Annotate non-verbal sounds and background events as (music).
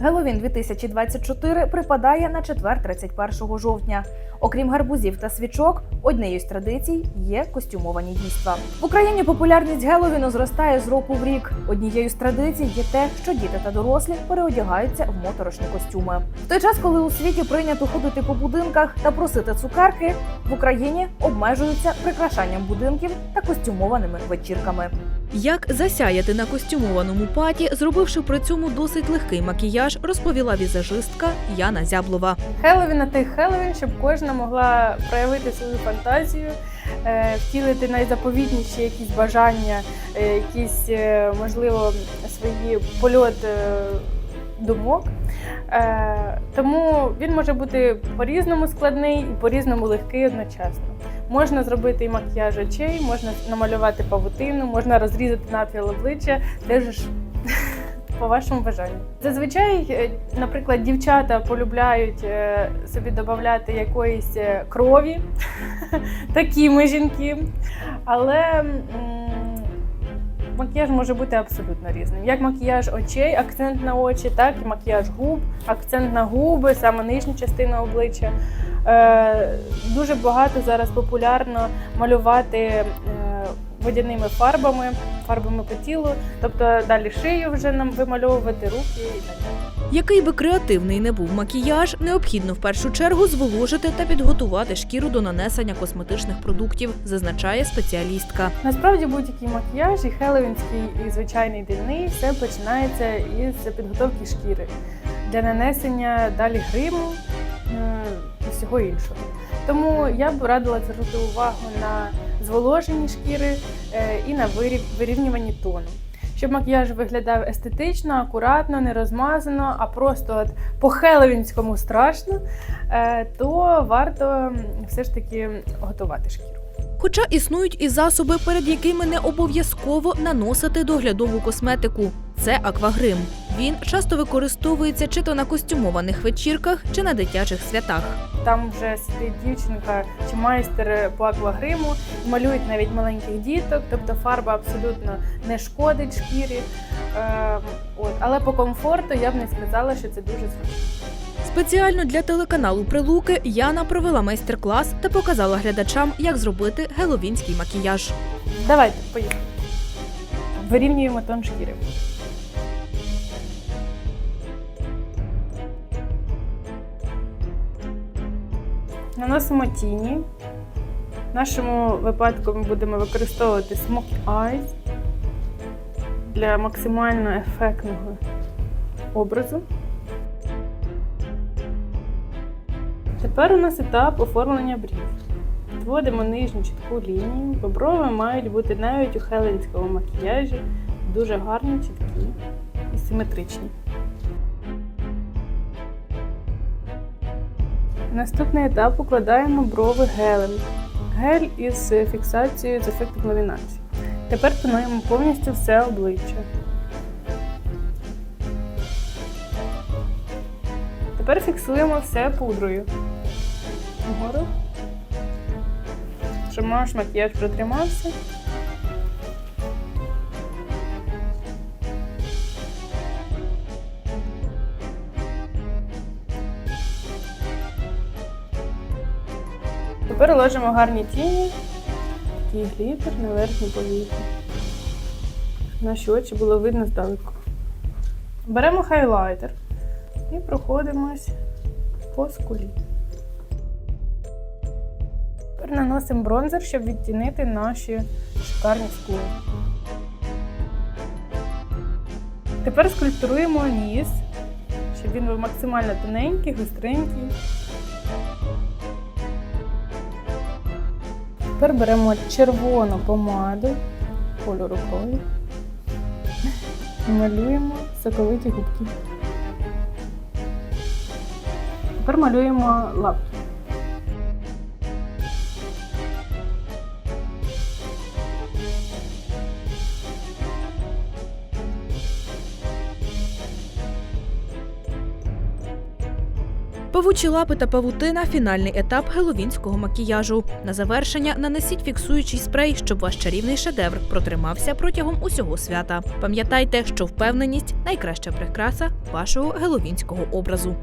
Геловін 2024 припадає на четвер 31 жовтня. Окрім гарбузів та свічок, однією з традицій є костюмовані дійства. В Україні популярність Геловіну зростає з року в рік. Однією з традицій є те, що діти та дорослі переодягаються в моторошні костюми. В той час, коли у світі прийнято ходити по будинках та просити цукерки, в Україні обмежуються прикрашанням будинків та костюмованими вечірками. Як засяяти на костюмованому паті, зробивши при цьому досить легкий макіяж, розповіла візажистка Яна Зяблова. Хеллоуін на тих Хеллоуін, щоб кожна могла проявити свою фантазію, е, втілити найзаповітніші якісь бажання, е, якісь, е, можливо, свої польот е, думок. Тому він може бути по-різному складний і по-різному легкий одночасно. Можна зробити і макіяж очей, можна намалювати павутину, можна розрізати напіл обличчя, теж (laughs) по вашому бажанню. Зазвичай, е, наприклад, дівчата полюбляють е, собі додати якоїсь е, крові, (laughs) такі ми жінки. Але макіяж може бути абсолютно різним. Як макіяж очей, акцент на очі, так і макіяж губ, акцент на губи, саме нижня частина обличчя. Е, Дуже багато зараз популярно малювати е, водяними фарбами, фарбами по тілу, тобто далі шию вже нам вимальовувати руки і так далі. Який би креативний не був макіяж, необхідно в першу чергу зволожити та підготувати шкіру до нанесення косметичних продуктів, зазначає спеціалістка. Насправді будь-який макіяж, і хеллоуінський, і звичайний дільний, все починається із підготовки шкіри для нанесення далі гриму е, і всього іншого. Тому я б радила звернути увагу на зволожені шкіри е, і на вирів- вирівнюванні тону. Щоб макіяж виглядав естетично, акуратно, не розмазано, а просто от по хеллоуінському страшно, е, то варто все ж таки готувати шкіру. Хоча існують і засоби, перед якими не обов'язково наносити доглядову косметику. Це аквагрим. Він часто використовується чи то на костюмованих вечірках, чи на дитячих святах. Там вже сидить дівчинка чи майстер по аквагриму, малюють навіть маленьких діток, тобто фарба абсолютно не шкодить шкірі. Е, от. Але по комфорту я б не сказала, що це дуже зручно. Спеціально для телеканалу Прилуки Яна провела майстер-клас та показала глядачам, як зробити геловінський макіяж. Давайте, поїхали. Вирівнюємо тон шкіри. Наносимо тіні. В нашому випадку ми будемо використовувати Smoky Eyes для максимально ефектного образу. Тепер у нас етап оформлення брів. Вводимо нижню чітку лінію, бо брови мають бути навіть у хеленському макіяжі дуже гарні, чіткі і симетричні. Наступний етап укладаємо брови гелем. Гель із фіксацією з ефектом ламінації. Тепер тонуємо повністю все обличчя. Тепер фіксуємо все пудрою. Вгору. Щоб наш макіяж протримався. Тепер ложимо гарні тіні, такий глітер на верхній повіки. Наші очі було видно здалеку. Беремо хайлайтер і проходимось по скулі. Тепер наносимо бронзер, щоб відтінити наші шикарні скули. Тепер скульптуруємо ніс, щоб він був максимально тоненький, гостренький. Тепер беремо червону помаду кольору крові. і Малюємо соковиті губки. Тепер малюємо лапки. Павучі лапи та павутина фінальний етап геловінського макіяжу. На завершення нанесіть фіксуючий спрей, щоб ваш чарівний шедевр протримався протягом усього свята. Пам'ятайте, що впевненість найкраща прикраса вашого геловінського образу.